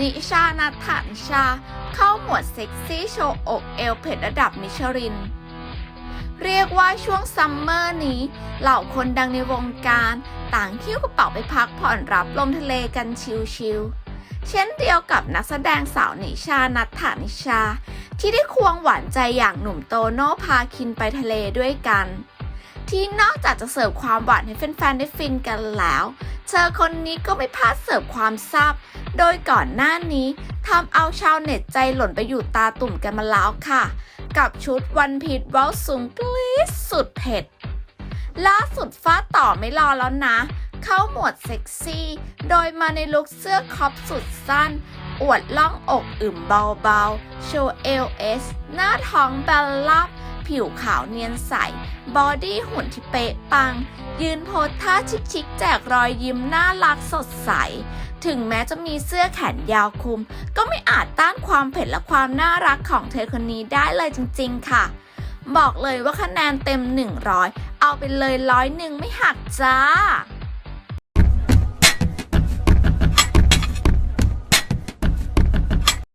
นิชานัทธานิชา เข้าหมวดเซ็กซี่โชว์อกเอวเผ็ดระดับมิชลิน เรียกว่าช่วงซัมเมอร์นี้ เหล่าคนดังในวงการ ต่างคิ้วกระเป๋าไปพักผ่อนรับลมทะเลกันชิลๆ เช่นเดียวกับนักแสดงสาวนิชานัทธานิชา ที่ได้ควงหวานใจอย่างหนุ่มโตโน่พาคินไปทะเลด้วยกันที่นอกจากจะเสิร์ฟความหวานให้แฟนๆ ได้ฟินกันแล้ว เธอคนนี้ก็ไม่พลาดเสิร์ฟความแซ่บโดยก่อนหน้านี้ทำเอาชาวเน็ตใจหล่นไปอยู่ตาตุ่มกันมาแล้วค่ะ กับชุดวันพีชเว้าสูงกรี๊ดสุดเผ็ด ล่าสุดฟ้าต่อไม่รอแล้วนะ เข้าหมวดเซ็กซี่ โดยมาในลุคเสื้อคอปสุดสั้น อวดล่องอกอึมเบาๆ โชว์เอลเอสหน้าท้องแบลลับ ผิวขาวเนียนใส บอดี้หุ่นที่เป๊ะปัง ยืนโพสท่าชิคๆแจกรอยยิ้มน่ารักสดใส ถึงแม้จะมีเสื้อแขนยาวคลุม ก็ไม่อาจต้านความเผ็ดและความน่ารักของเธอคนนี้ได้เลยจริงๆค่ะ บอกเลยว่าคะแนนเต็ม 100 เอาไปเลยร้อยหนึ่งไม่หักจ้า